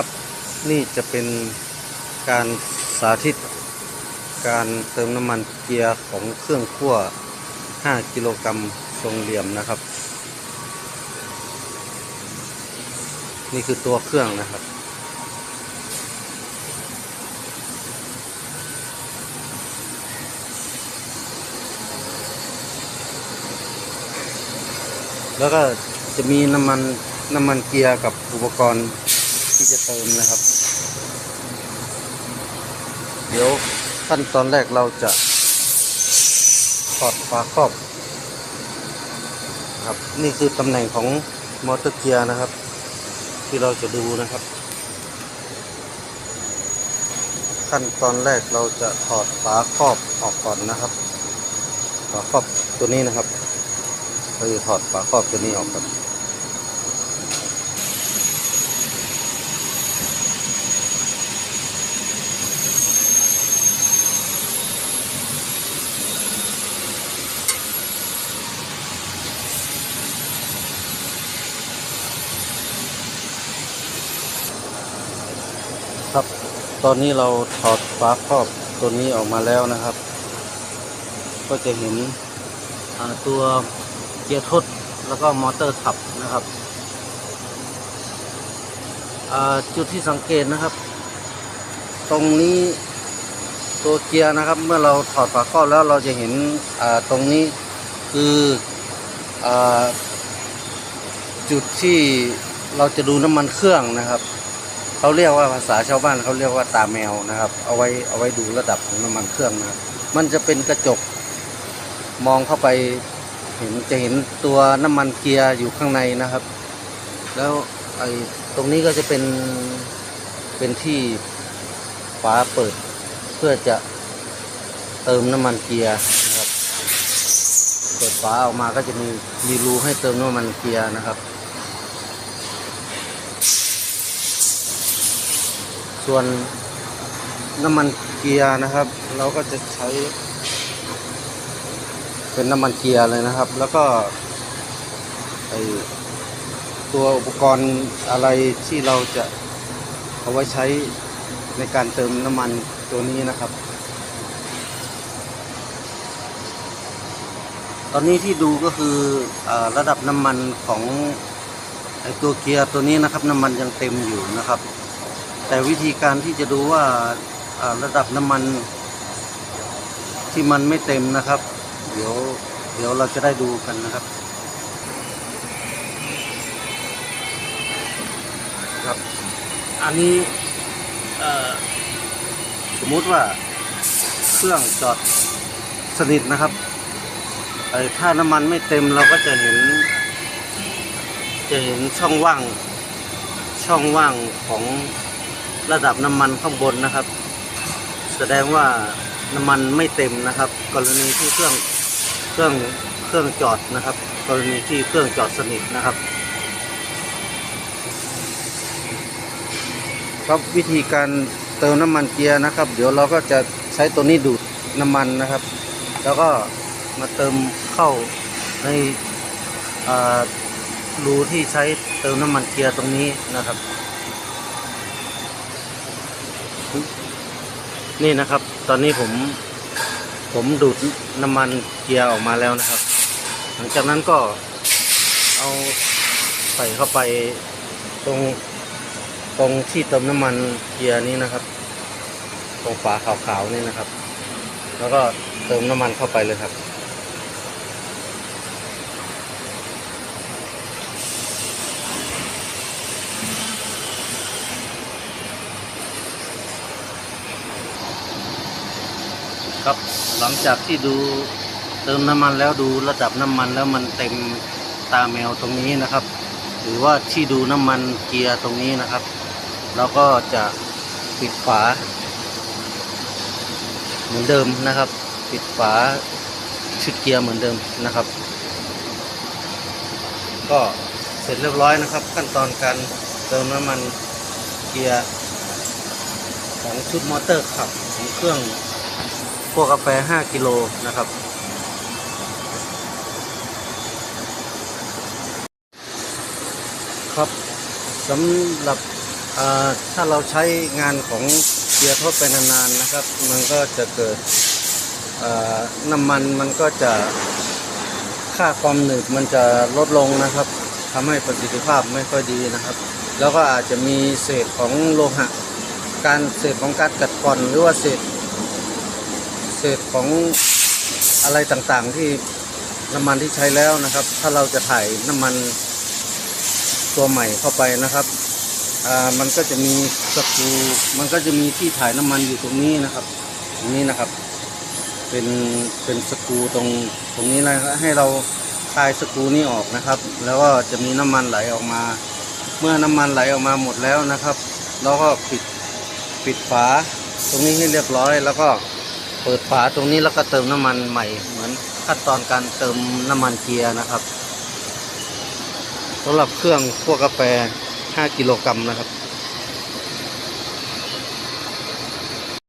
ครับ นี่จะเป็นการสาธิต การเติมน้ำมันเกียร์ของเครื่องคั่ว 5 กิโลกรัมทรงเหลี่ยมนะครับ นี่คือตัวเครื่องนะครับแล้วก็จะมีน้ำมันน้ำมันเกียร์กับอุปกรณ์ ที่จะเติมนะครับ เดี๋ยวขั้นตอนแรกเราจะถอดฝาครอบครับนี่คือตำแหน่งของมอเตอร์เกียร์นะครับ ที่เราจะดูนะครับ ขั้นตอนแรกเราจะถอดฝาครอบออกก่อนนะครับฝาครอบตัวนี้นะครับเราจะถอดฝาครอบตัวนี้ออกก่อน ตอนนี้เราถอดฝาครอบตัวนี้ออกมาแล้วนะครับ ก็จะเห็นตัวเกียร์ทดแล้วก็มอเตอร์ขับนะครับ จุดที่สังเกตนะครับ ตรงนี้ตัวเกียร์นะครับ เมื่อเราถอดฝาครอบแล้วเราจะเห็นตรงนี้คืออจุดที่เราจะดูน้ำมันเครื่องนะครับ เขาเรียกว่าภาษาชาวบ้านเขาเรียกว่าตาแมวนะครับ เอาไว้เอาไว้ดูระดับของน้ำมันเครื่องนะมันจะเป็นกระจกมองเข้าไปเห็นจะเห็นตัวน้ำมันเกียร์อยู่ข้างในนะครับ แล้วไอ้ตรงนี้ก็จะเป็นเป็นที่ฝาเปิดเพื่อจะเติมน้ำมันเกียร์นะครับเปิดฝาออกมาก็จะมีมีรูให้เติมน้ำมันเกียร์นะครับ ส่วนน้ำมันเกียร์นะครับ เราก็จะใช้ เป็นน้ำมันเกียร์เลยนะครับ แล้วก็ไอตัวอุปกรณ์อะไรที่เราจะเอาไว้ใช้ในการเติมน้ำมันตัวนี้นะครับ ตอนนี้ที่ดูก็คืออระดับน้ำมันของไอตัวเกียร์ตัวนี้นะครับ น้ำมันยังเต็มอยู่นะครับ แต่วิธีการที่จะดูว่าระดับน้ำมันที่มันไม่เต็มนะครับ เดี๋ยวเดี๋ยวเราจะได้ดูกันนะครับครับ อันนี้สมมุติว่าเครื่องจอดสนิทนะครับถ้าน้ำมันไม่เต็มเราก็จะเห็น จะเห็นช่องว่างช่องว่างของ ระดับน้ำมันข้างบนนะครับ แสดงว่าน้ำมันไม่เต็มนะครับ กรณีที่เครื่องเครื่องเครื่องจอดนะครับ กรณีที่เครื่องจอดสนิทนะครับ ครับวิธีการเติมน้ำมันเกียร์นะครับ เดี๋ยวเราก็จะใช้ตัวนี้ดูดน้ำมันนะครับ แล้วก็มาเติมเข้าในรูที่ใช้เติมน้ำมันเกียร์ตรงนี้นะครับ นี่นะครับ ตอนนี้ผม ผมดูดน้ำมันเกียร์ออกมาแล้วนะครับ หลังจากนั้นก็เอาใส่เข้าไปตรงตรงที่เติมน้ำมันเกียร์นี้นะครับ ตรงฝาขาวๆนี่นะครับ แล้วก็เติมน้ำมันเข้าไปเลยครับ ครับหลังจากที่ดูเติมน้ำมันแล้วดูระดับน้ำมันแล้วมันเต็มตาแมวตรงนี้นะครับ หรือว่าที่ดูน้ำมันเกียร์ตรงนี้นะครับ เราก็จะปิดฝา เหมือนเดิมนะครับ ปิดฝาชุดเกียร์เหมือนเดิมนะครับ ก็เสร็จเรียบร้อยนะครับ ขั้นตอนการเติมน้ำมันเกียร์ของชุดมอเตอร์ขับของเครื่อง พวกกาแฟ 5 กิโลนะครับ ครับสำหรับถ้าเราใช้งานของเกียร์ทดไปนานๆนะครับ มันก็จะเกิดน้ำมันมันก็จะค่าความหนืดมันจะลดลงนะครับทำให้ประสิทธิภาพไม่ค่อยดีนะครับ แล้วก็อาจจะมีเศษของโลหะ การเศษของการกัดกร่อนหรือว่าเศษ เศษของอะไรต่างๆที่น้ำมันที่ใช้แล้วนะครับ ถ้าเราจะถ่ายน้ำมันตัวใหม่เข้าไปนะครับอ่ามันก็จะมีสกรูมันก็จะมีที่ถ่ายน้ำมันอยู่ตรงนี้นะครับตรงนี้นะครับ เป็นเป็นสกรูตรงตรงนี้นะครับให้เราคลายสกรูนี้ออกนะครับ แล้วก็จะมีน้ำมันไหลออกมา เมื่อน้ำมันไหลออกมาหมดแล้วนะครับเราก็ปิดปิดฝาตรงนี้ให้เรียบร้อยแล้วก็ เปิดฝาตรงนี้แล้วก็เติมน้ำมันใหม่ เหมือนขั้นตอนการเติมน้ำมันเกียร์นะครับสำหรับเครื่องพวกกาแฟ 5 กิโลกรัมนะครับ